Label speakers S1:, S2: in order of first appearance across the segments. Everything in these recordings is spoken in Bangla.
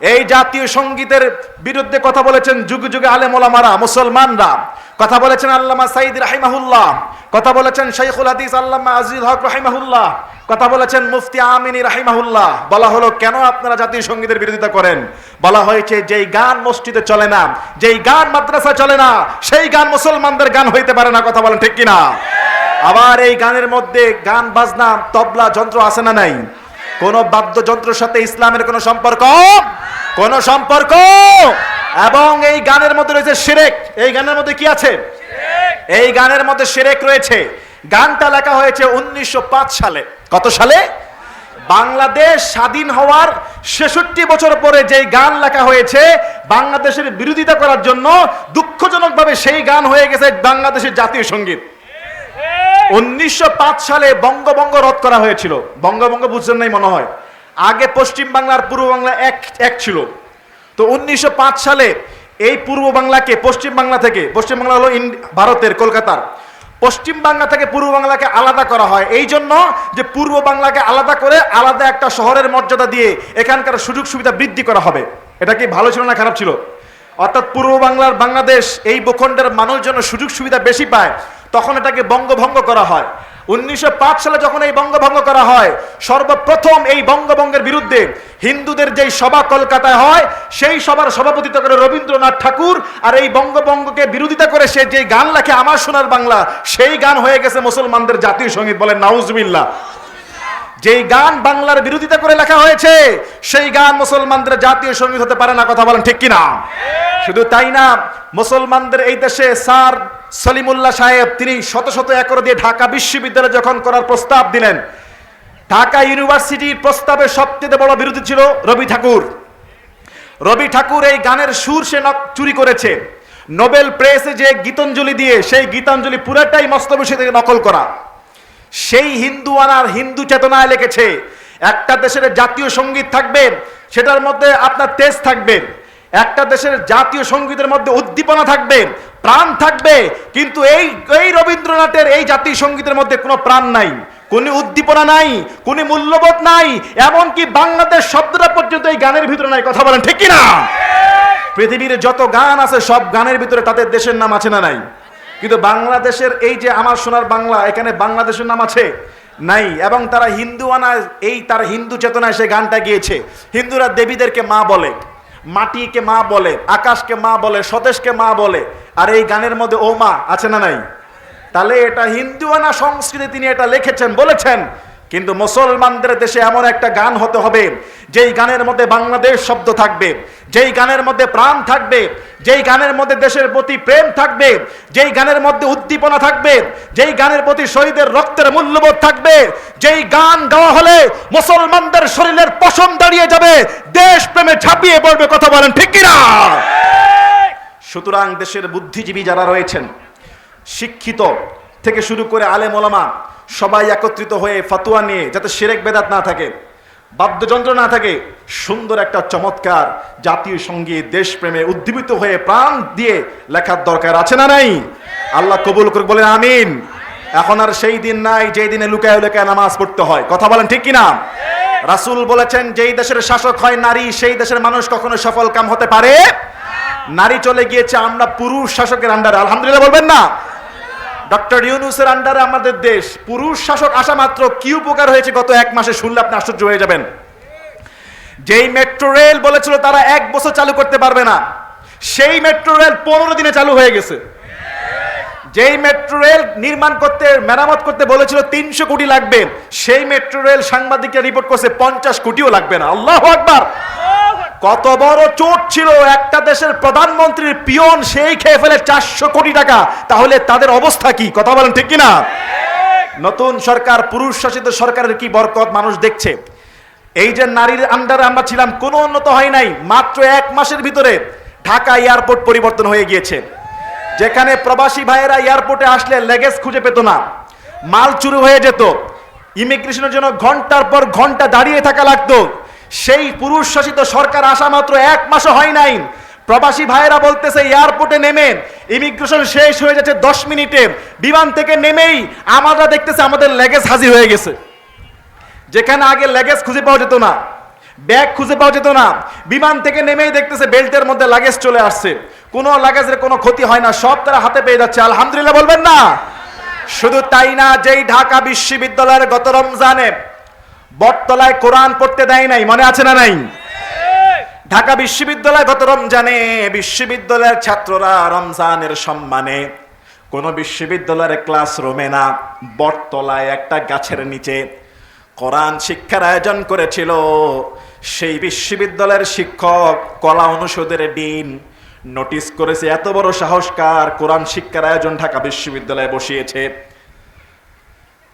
S1: এই জাতীয় সঙ্গীতের বিরুদ্ধে কথা বলেছেন যুগে যুগে আলেম ওলামারা, মুসলমানরা। কথা বলেছেন আল্লামা সাইদ রাহিমাহুল্লাহ, কথা বলেছেন শাইখুল হাদিস আল্লামা আজিজ হক রাহিমাহুল্লাহ, কথা বলেছেন মুফতি আমিনী রাহিমাহুল্লাহ। বলা হলো, কেন আপনারা জাতীয় সঙ্গীতের বিরোধিতা করেন? বলা হয়েছে, যেই গান মসজিদে চলে না, যেই গান মাদ্রাসা চলে না, সেই গান মুসলমানদের গান হইতে পারে না, কথা বলেন ঠিক কিনা? আবার এই গানের মধ্যে গান, বাজনা, তবলা, যন্ত্র আছে না নাই? কোন বাদ্যযন্ত্রের সাথে ইসলামের কোনো সম্পর্ক? কোন সম্পর্ক? এবং এই গানের মধ্যে রয়েছে শিরেক। এই গানের মধ্যে কি আছে? এই গানের মধ্যে শিরেক রয়েছে। গানটা লেখা হয়েছে উনিশশো পাঁচ সালে। কত সালে? বাংলাদেশ স্বাধীন হওয়ার ছেষট্টি বছর পরে যেই গান লেখা হয়েছে বাংলাদেশের বিরোধিতা করার জন্য দুঃখজনকভাবে সেই গান হয়ে গেছে বাংলাদেশের জাতীয় সংগীত। উনিশশো পাঁচ সালে বঙ্গভঙ্গ রদ করা হয়েছিল। বঙ্গভঙ্গ বুঝছেন নাই মনে হয়? আগে পশ্চিম বাংলার পূর্ব বাংলা এক এক ছিল। তো উনিশশো পাঁচ সালে এই পূর্ব বাংলাকে পশ্চিম বাংলা থেকে, পশ্চিম বাংলা হলো ভারতের কলকাতার, পশ্চিম বাংলা থেকে পূর্ব বাংলাকে আলাদা করা হয়। এই জন্য যে পূর্ব বাংলাকে আলাদা করে আলাদা একটা শহরের মর্যাদা দিয়ে এখানকার সুযোগ সুবিধা বৃদ্ধি করা হবে। এটা কি ভালো ছিল না খারাপ ছিল? অর্থাৎ পূর্ব বাংলার বাংলাদেশ এই ভূখণ্ডের মানুষ যেন সুযোগ সুবিধা বেশি পায়। তখন এটাকে বঙ্গভঙ্গ করা হয়। উনিশশো পাঁচ সালে যখন এই বঙ্গভঙ্গ করা হয় সর্বপ্রথম এই বঙ্গভঙ্গের বিরুদ্ধে হিন্দুদের যেই সভা কলকাতায় হয় সেই সভার সভাপতিত্ব করে রবীন্দ্রনাথ ঠাকুর আর এই বঙ্গভঙ্গকে বিরোধিতা করে সে যে গান লেখে আমার সোনার বাংলা সেই গান হয়ে গেছে মুসলমানদের জাতীয় সংগীত বলেন নাউজবিল্লা যেই গান বাংলার বিরোধিতা করে লেখা হয়েছে সেই গান মুসলমানদের জাতীয় সংগীত হতে পারে না কথা বলেন ঠিক কিনা? শুধু তাই না মুসলমানদের এই দেশে স্যার সলিমুল্লাহ সাহেব, তিনি শত শত একর দিয়ে ঢাকা বিশ্ববিদ্যালয় যখন করার প্রস্তাব দিলেন, ঢাকা ইউনিভার্সিটির প্রস্তাবে সবচেয়ে বড় বিরোধী ছিল রবি ঠাকুর। রবি ঠাকুর এই গানের সুর সে চুরি করেছে। নোবেল প্রেসে যে গীতাঞ্জলি দিয়ে, সেই গীতাঞ্জলি পুরাটাই মস্তবসী থেকে নকল করা। সেই হিন্দু আনার হিন্দু চেতনায় লিখেছে একটা দেশের জাতীয় সংগীত থাকবে, সেটার মধ্যে আপনার তেজ থাকবে। একটা দেশের জাতীয় সঙ্গীতের মধ্যে উদ্দীপনা থাকবে, প্রাণ থাকবে, কিন্তু এই এই রবীন্দ্রনাথের এই জাতীয় সঙ্গীতের মধ্যে কোনো প্রাণ নাই, কোনো উদ্দীপনা নাই, কোনো মূল্যবোধ নাই, এমনকি বাংলাদেশ শব্দটা পর্যন্ত এই গানের ভিতরে নাই, কথা বলেন ঠিক না পৃথিবীর যত গান আছে, সব গানের ভিতরে তাদের দেশের নাম আছে না নাই? কিন্তু বাংলাদেশের এই যে আমার সোনার বাংলা, এখানে বাংলাদেশের নাম আছে? নাই, এবং তারা হিন্দু আনায় এই তার হিন্দু চেতনায় সে গানটা গিয়েছে। হিন্দুরা দেবীদেরকে মা বলে। মাটিকে মা বলে, আকাশকে মা বলে, স্বদেশকে মা বলে। আর এই গানের মধ্যে ও মা আছে না নাই? তাহলে এটা হিন্দু আনা সংস্কৃতি তিনি এটা লিখেছেন, বলেছেন। কিন্তু মুসলমানদের দেশে এমন একটা গান হতে হবে, যেই গানের মধ্যে বাংলাদেশ শব্দ থাকবে, যেই গানের মধ্যে প্রাণ থাকবে, যেই গানের মধ্যে দেশের প্রতি প্রেম থাকবে, যেই গানের মধ্যে উদ্দীপনা থাকবে, যেই গানের প্রতি শহীদের রক্তের মূল্যবোধ থাকবে, যেই গান গাওয়া হলে মুসলমানদের শরীরের পশম দাঁড়িয়ে যাবে দেশ প্রেমে ঝাঁপিয়ে পড়বে কথা বলেন ঠিক কিনা? সুতরাং দেশের বুদ্ধিজীবী যারা রয়েছেন, শিক্ষিত থেকে শুরু করে আলেম ওলামা সবাই একত্রিত হয়ে ফাতুয়া নিয়ে যাতে সেরেক বেদাত না থাকে, বাদ্যযন্ত্র না থাকে, সুন্দর একটা চমৎকার জাতীয় সংগীত দেশপ্রেমে উদ্দীপিত হয়ে প্রাণ দিয়ে লেখার দরকার আছে না নাই? আল্লাহ কবুল করুক, বলেন আমিন। এখন আর সেই দিন নাই যেই দিনে লুকায় লুকায় নামাজ পড়তে হয়। কথা বলেন ঠিক কিনা? রাসূল বলেছেন, যেই দেশের শাসক হয় নারী, সেই দেশের মানুষ কখনো সফল কাম হতে পারে? নারী চলে গিয়েছে, আমরা পুরুষ শাসকের আন্ডারে। আলহামদুলিল্লাহ বলবেন না? ডক্টর ইউনুসের আন্ডারে আমাদের দেশ, পুরুষ শাসক আসা মাত্র কি উপকার হয়েছে গত এক মাসে শুনলে আপনি আশ্চর্য হয়ে যাবেন। যেই মেট্রো রেল বলেছিল তারা এক বছর চালু করতে পারবে না, সেই মেট্রো রেল পনেরো দিনে চালু হয়ে গেছে। যেই মেট্রো রেল নির্মাণ করতে, মেরামত করতে বলেছিল তিনশো কোটি লাগবে, সেই মেট্রো রেল সাংবাদিকরা রিপোর্ট করছে পঞ্চাশ কোটিও লাগবে না। আল্লাহ আকবার! কত বড় চোট ছিল একটা দেশের প্রধানমন্ত্রীর পিয়ন সেই খেয়ে ফেলে চারশো কোটি টাকা। তাহলে তাদের অবস্থা কি? কথা বলেন ঠিক কিনা? নতুন সরকার পুরুষ শাসিত সরকারের কি বরকত মানুষ দেখছে? এই যে নারীর আন্ডারে আমরা ছিলাম, কোনো উন্নত হয় নাই। মাত্র এক মাসের ভিতরে ঢাকা এয়ারপোর্ট পরিবর্তন হয়ে গিয়েছে। যেখানে প্রবাসী ভাইয়েরা এয়ারপোর্টে আসলে লেগেজ খুঁজে পেত না। মাল চুরি হয়ে যেত। ইমিগ্রেশনের জন্য ঘণ্টার পর ঘণ্টা দাঁড়িয়ে থাকা লাগতো। সেই পুরুষ শাসিত সরকার আসা মাত্র এক মাসও হয় নাই। প্রবাসী ভাইয়েরা বলতেছে, এয়ারপোর্টে নেমে ইমিগ্রেশন শেষ হয়ে যাচ্ছে দশ মিনিটে। বিমান থেকে নেমেই আমরা দেখতেছে আমাদের লেগেজ হাজির হয়ে গেছে। যেখানে আগে লেগেজ খুঁজে পাওয়া যেত না ব্যাগ খুঁজে পাওয়া যেত না। বিমান থেকে নেমেই দেখতেছে বেল্টের মধ্যে লাগেজ চলে আসছে। কোনো লাগেজের কোনো ক্ষতি হয় না, সব তারা হাতে পেয়ে যাচ্ছে। আলহামদুলিল্লাহ বলবেন না? শুধু তাই না, যেই ঢাকা বিশ্ববিদ্যালয়ের গত রমজানে বটতলায় কোরআন পড়তে দেয় নাই, মনে আছে না নাই? ঢাকা বিশ্ববিদ্যালয় গত রমজানে বিশ্ববিদ্যালয়ের ছাত্ররা রমজানের সম্মানে কোন বিশ্ববিদ্যালয়ের ক্লাস ক্লাসরুমে না বটতলায় একটা গাছের নিচে কোরআন শিক্ষার আয়োজন করেছিল। সেই বিশ্ববিদ্যালয়ের শিক্ষক, কলা অনুষদের ডিন, নোটিশ করেছে, এত বড় সাহসকার কোরআন শিক্ষার আয়োজন ঢাকা বিশ্ববিদ্যালয়ে বসিয়েছে।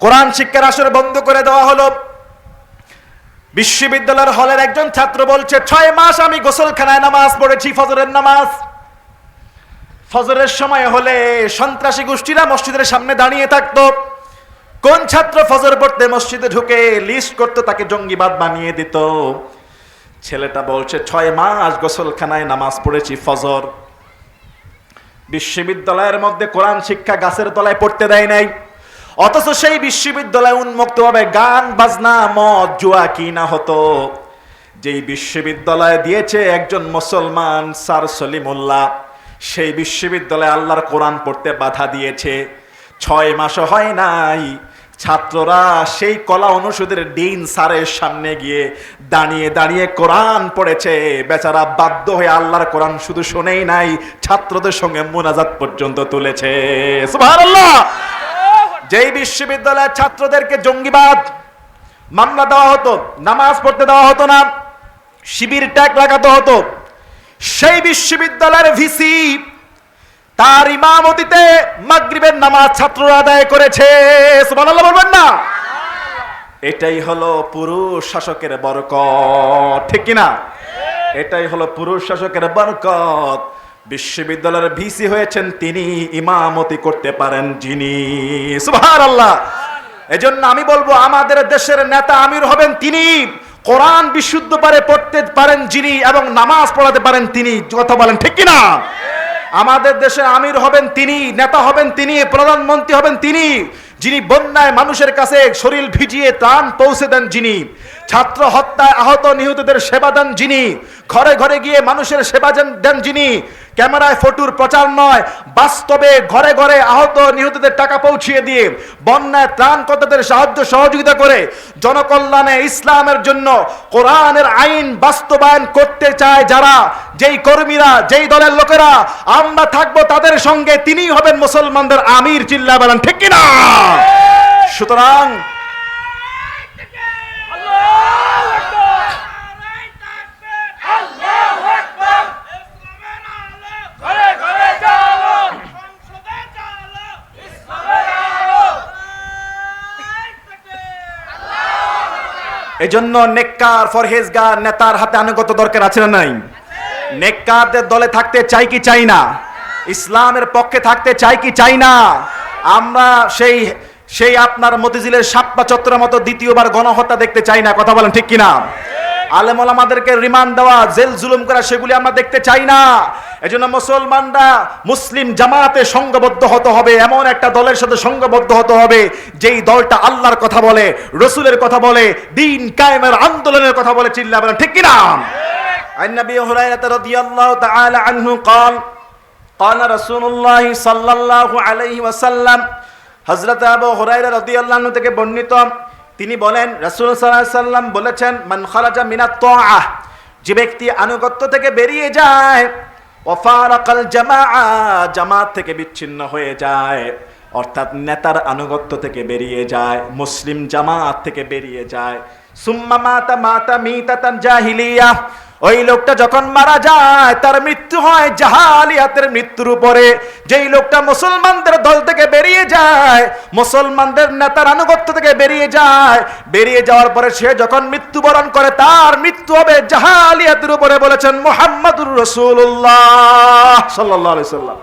S1: কোরআন শিক্ষার আসর বন্ধ করে দেওয়া হলো। বিশ্ববিদ্যালয়ের হলের একজন ছাত্র বলছে, ছয় মাস আমি গোসলখানায় নামাজ পড়েছি, ফজরের নামাজ। ফজরের সময় হলে সন্ত্রাসী গোষ্ঠীরা মসজিদের সামনে দাঁড়িয়ে থাকতো। কোন ছাত্র ফজর পড়তে মসজিদে ঢুকে লিস্ট করতো, তাকে জঙ্গিবাদ বানিয়ে দিত। ছেলেটা বলছে, ছয় মাস গোসলখানায় নামাজ পড়েছি, ফজর। বিশ্ববিদ্যালয়ের মধ্যে কোরআন শিক্ষা গাছের তলায় পড়তে দেয় নাই। অথচ সেই বিশ্ববিদ্যালয় উন্মুক্ত হবে, গান, বাজনা, মদ, জুয়া, কি না হতো। যেই বিশ্ববিদ্যালয় দিয়েছে একজন মুসলমান, স্যার সলিমুল্লাহ, সেই বিশ্ববিদ্যালয়ে আল্লাহর কোরআন পড়তে বাধা দিয়েছে। ছয় মাসও হয় নাই, ছাত্ররা সেই কলা অনুষদের ডিন স্যারের সামনে গিয়ে দাঁড়িয়ে দাঁড়িয়ে কোরআন পড়েছে। বেচারা বাধ্য হয়ে আল্লাহর কোরআন শুধু শোনেই নাই, ছাত্রদের সঙ্গে মোনাজাত পর্যন্ত তুলেছে। সুবহানাল্লাহ! যেই বিশ্ববিদ্যালয়ের ছাত্রদেরকে জঙ্গিবাদ, মামলা দেওয়া হতো, নামাজ পড়তে দেওয়া হতো না, শিবির ট্যাগ লাগাতে হতো, সেই বিশ্ববিদ্যালয়ের ভিসি তার ইমামতিতে মাগরিবের নামাজ ছাত্ররা আদায় করেছে। বলবেন না? এটাই হলো পুরুষ শাসকের বরকত, ঠিক কিনা? এটাই হলো পুরুষ শাসকের বরকত। বিশ্ববিদ্যালয়ের ভিসি হয়েছেন তিনি, ইমামতি করতে পারেন যিনি। সুবহানাল্লাহ। এজন্য আমি বলব, আমাদের দেশের নেতা আমির হবেন তিনি। কোরআন বিশুদ্ধ পারে পড়তে পারেন যিনি এবং নামাজ পড়াতে পারেন তিনি। কথা বলেন ঠিক কিনা? আমাদের দেশে আমির হবেন তিনি, নেতা হবেন তিনি, প্রধানমন্ত্রী হবেন তিনি, যিনি বন্যায় মানুষের কাছে শরীর ভিজিয়ে ত্রাণ পৌঁছে দেন যিনি, ছাত্র হত্যায় আহত নিহতদের সেবা দেন যিনি, ঘরে ঘরে গিয়ে মানুষের সেবা দেন যিনি ক্যামেরায় ফটোর প্রচার নয়, বাস্তবে ঘরে ঘরে আহত নিহতদের টাকা পৌঁছিয়ে দিয়ে বন্যায় ত্রাণ কর্তাদের সাহায্য সহযোগিতা করে জনকল্যাণে ইসলামের জন্য কোরআনের আইন বাস্তবায়ন করতে চায় যারা, যেই কর্মীরা, যেই দলের লোকেরা, আমরা থাকব তাদের সঙ্গে, তিনিই হবেন মুসলমানদের আমির চিল্লা বলেন ঠিক কিনা? সুতরাং এজন্য নেককার ফরহেজগার নেতার হাতে আনুগত দরকার আছে না নাই? নেককারদের দলে থাকতে চাই কি চাই না? ইসলামের পক্ষে থাকতে চাই কি চাই না? আমরা সেই সেই আপনার মতিঝিলের সাপ্পা চত্বরের মতো দ্বিতীয়বার গণহত্যা দেখতে চাই না, কথা বলেন ঠিক কিনা? আলেমল আমাদেরকে রিমান্ড দেওয়া, জেল জুলুম করা, সেগুলি আমরা দেখতে চাই না। এজন্য মুসলমানরা মুসলিম জামাতে সংঘবদ্ধ হতে হবে এমন একটা দলের সাথে সংঘবদ্ধ হতে হবে যেই দলটা আল্লাহর কথা বলে রসুলের কথা বলে দিন কায়েমের আন্দোলনের কথা বলে চিল্লা বলেন ঠিক কিনা عن ابي هريره رضي الله تعالى عنه قال قال رسول الله صلى الله عليه وسلم হযরত আবু হুরায়রা রাদিয়াল্লাহু আনহু থেকে বর্ণিত তিনি বলেন রাসূল সাল্লাল্লাহু আলাইহি সাল্লাম বলেছেন মান খারাজা মিনাত তাআহ যে ব্যক্তি আনুগত্য থেকে বেরিয়ে যায় জামাআ, জামাত থেকে বিচ্ছিন্ন হয়ে যায়। অর্থাৎ নেতার আনুগত্য থেকে বেরিয়ে যায়, মুসলিম জামাত থেকে বেরিয়ে যায়। ওই লোকটা যখন মারা যায়, তার মৃত্যু হয় জাহালিয়াতের মৃত্যুর উপরে। যেই লোকটা মুসলমানদের দল থেকে বেরিয়ে যায়, মুসলমানদের নেতার আনুগত্য থেকে বেরিয়ে যায়, বেরিয়ে যাওয়ার পরে সে যখন মৃত্যুবরণ করে, তার মৃত্যু হবে জাহালিয়াতের উপরে বলেছেন মোহাম্মদুর রসুল্লাহ সাল্লাহ সাল্লাম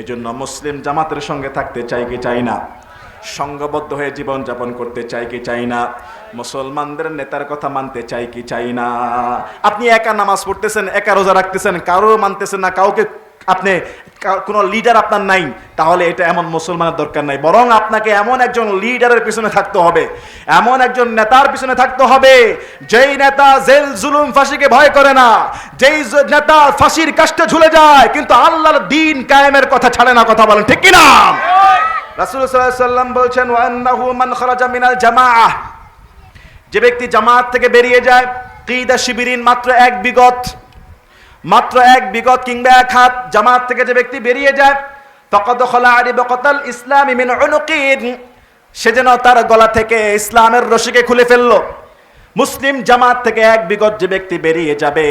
S1: এই জন্য মুসলিম জামাতের সঙ্গে থাকতে চাই কি চাই না? সংঘবদ্ধ হয়ে জীবন যাপন করতে চাই কি চাই না? মুসলমানদের নেতার কথা মানতে চাই কি চাই না? আপনি একা নামাজ পড়তেছেন, একা রোজা রাখতেছেন, কারও মানতেছেন না, কাউকে আপনি কোনো লিডার আপনার নাই, তাহলে এটা এমন মুসলমানের দরকার নাই। বরং আপনাকে এমন একজন লিডারের পিছনে থাকতে হবে, এমন একজন নেতার পিছনে থাকতে হবে, যেই নেতা জেল, জুলুম, ফাঁসিকে ভয় করে না, যেই নেতা ফাঁসির কাষ্টে ঝুলে যায়, কিন্তু আল্লাহর দিন কায়েমের কথা ছাড়ে না, কথা বলেন ঠিক কি না রাসূল সাল্লাম বলছেন, ওয়ান্নাহু মান খারাজা মিনাল জামাআহ। যে ব্যক্তি জামাত থেকে বেরিয়ে যায়, কিদা শিবিরিন মাত্র এক বিগত, মাত্র এক বিগত কিংবা এক হাত জামাত থেকে যে ব্যক্তি বেরিয়ে যায়, ফকদ খলা আরি বকতাল ইসলাম ইমিন সে যেন তার গলা থেকে ইসলামের রশিকে খুলে ফেলল। মুসলিম জামাত থেকে এক বিগত যে ব্যক্তি বেরিয়ে যাবে,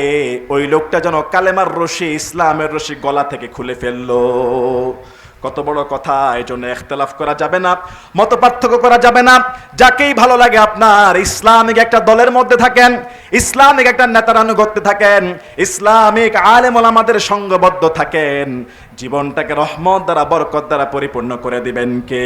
S1: ওই লোকটা যেন কালেমার রশি, ইসলামের রশি গলা থেকে খুলে ফেলল। কত বড় কথা এই জন্য এখতলাফ করা যাবে না মত পার্থক্য করা যাবে না। যাকেই ভালো লাগে আপনার, ইসলামিক একটা দলের মধ্যে থাকেন, ইসলামিক একটা নেতার আনুগত্যে থাকেন, ইসলামিক আলেম আমাদের সঙ্গবদ্ধ থাকেন। জীবনটাকে রহমত দ্বারা, বরকত দ্বারা পরিপূর্ণ করে দিবেন কে?